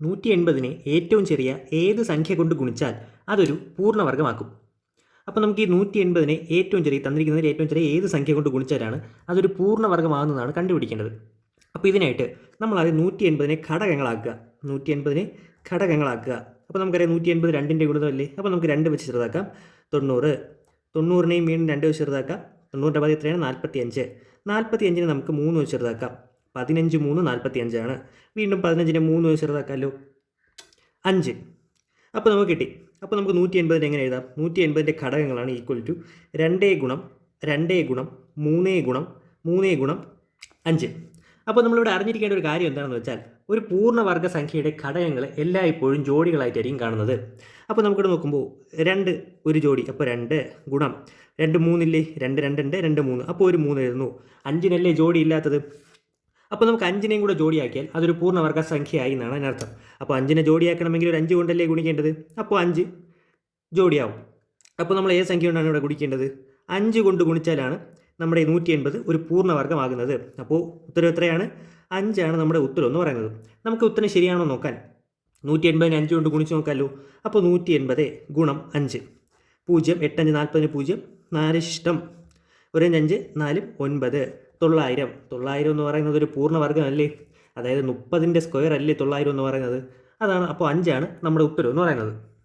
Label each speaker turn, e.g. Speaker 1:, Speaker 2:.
Speaker 1: നൂറ്റി എൺപതിനെ ഏറ്റവും ചെറിയ ഏത് സംഖ്യ കൊണ്ട് ഗുണിച്ചാൽ അതൊരു പൂർണവർഗമാക്കും അപ്പോൾ നമുക്ക് ഈ നൂറ്റി എൺപതിനെ ഏറ്റവും ചെറിയ തന്നിരിക്കുന്നതിൽ ഏറ്റവും ചെറിയ ഏത് സംഖ്യ കൊണ്ട് ഗുണിച്ചാലാണ് അതൊരു പൂർണവർഗമാകുന്നതാണ് കണ്ടുപിടിക്കേണ്ടത്. അപ്പോൾ ഇതിനായിട്ട് നമ്മൾ ആദ്യം നൂറ്റി എൺപതിനെ ഘടകങ്ങളാക്കുക. നൂറ്റി എൺപതിനെ ഘടകങ്ങളാക്കുക. അപ്പോൾ നമുക്കറിയാം നൂറ്റി എൺപത് രണ്ടിന്റെ ഗുണിതമല്ലേ? അപ്പോൾ നമുക്ക് രണ്ട് വെച്ച് ചെറുതാക്കാം. തൊണ്ണൂറ്. തൊണ്ണൂറിനെയും വീണ്ടും രണ്ട് വെച്ച് ചെറുതാക്കാം. തൊണ്ണൂറിന്റെ പതി എത്രയാണ്? നാൽപ്പത്തി അഞ്ച് നാൽപ്പത്തി അഞ്ചിനെ നമുക്ക് മൂന്ന് വെച്ച് ചെറുതാക്കാം. പതിനഞ്ച് മൂന്ന് നാൽപ്പത്തി അഞ്ചാണ് വീണ്ടും പതിനഞ്ചിനെ മൂന്ന് ചെറുതാക്കാമല്ലോ അഞ്ച്. അപ്പോൾ നമുക്ക് കിട്ടി. അപ്പോൾ നമുക്ക് നൂറ്റി എൺപതിന്റെ എങ്ങനെ എഴുതാം? നൂറ്റി എൺപതിന്റെ ഘടകങ്ങളാണ് ഈക്വൽ ടു രണ്ടേ ഗുണം രണ്ടേ ഗുണം മൂന്നേ ഗുണം മൂന്നേ ഗുണം അഞ്ച്. അപ്പോൾ നമ്മളിവിടെ അറിഞ്ഞിരിക്കേണ്ട ഒരു കാര്യം എന്താണെന്ന് വെച്ചാൽ ഒരു പൂർണവർഗ സംഖ്യയുടെ ഘടകങ്ങൾ എല്ലായ്പ്പോഴും ജോഡികളായിട്ടായിരിക്കും കാണുന്നത്. അപ്പോൾ നമുക്കിവിടെ നോക്കുമ്പോൾ രണ്ട് ഒരു ജോഡി അപ്പോൾ രണ്ട് ഗുണം. രണ്ട് മൂന്നില്ലേ? രണ്ട് രണ്ടുണ്ട് രണ്ട് മൂന്ന്. അപ്പോൾ ഒരു മൂന്ന് എഴുതുന്നു. അഞ്ചിനല്ലേ ജോഡി ഇല്ലാത്തത്? അപ്പോൾ നമുക്ക് അഞ്ചിനെയും കൂടെ ജോഡിയാക്കിയാൽ അതൊരു പൂർണവർഗ സംഖ്യയായി എന്നാണ് അതിനർത്ഥം. അപ്പോൾ അഞ്ചിനെ ജോഡിയാക്കണമെങ്കിൽ ഒരു അഞ്ച് കൊണ്ടല്ലേ ഗുണിക്കേണ്ടത്? അപ്പോൾ അഞ്ച് ജോഡിയാവും. അപ്പോൾ നമ്മൾ ഏത് സംഖ്യ കൊണ്ടാണ് ഇവിടെ ഗുണിക്കേണ്ടത്? അഞ്ച് കൊണ്ട് ഗുണിച്ചാലാണ് നമ്മുടെ നൂറ്റി എൺപത് ഒരു പൂർണവർഗമാകുന്നത്. അപ്പോൾ ഉത്തരം എത്രയാണ്? അഞ്ചാണ് നമ്മുടെ ഉത്തരം എന്ന് പറയുന്നത്. നമുക്ക് ഉത്തരം ശരിയാണോ നോക്കാൻ. നൂറ്റി എൺപതിന് അഞ്ച് കൊണ്ട് ഗുണിച്ച് നോക്കാമല്ലോ അപ്പോൾ നൂറ്റി എൺപത് ഗുണം അഞ്ച്. പൂജ്യം എട്ടഞ്ച് നാൽപ്പതിന് പൂജ്യം നാല് ഇഷ്ടം ഒരഞ്ച് നാലും ഒൻപത്. തൊള്ളായിരം. തൊള്ളായിരം എന്ന് പറയുന്നത് ഒരു പൂർണവർഗമല്ലേ അതായത് മുപ്പതിന്റെ സ്ക്വയർ അല്ലേ തൊള്ളായിരം എന്ന് പറയുന്നത്? അതാണ്. അപ്പോൾ അഞ്ചാണ് നമ്മുടെ ഉത്തരം എന്ന് പറയുന്നത്.